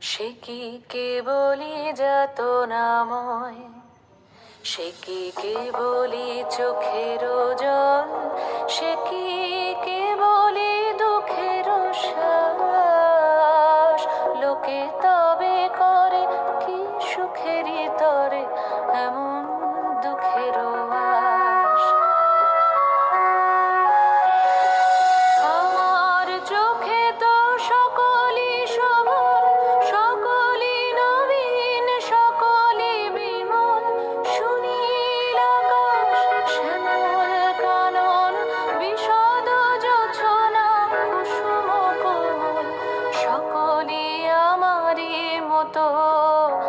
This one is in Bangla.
সে কি কেবলি যত নাময়? সে কি কেবলি চোখের ওজন? সে কি কেবলি দুঃখের শ্বাস? লোকে তবে করে ことを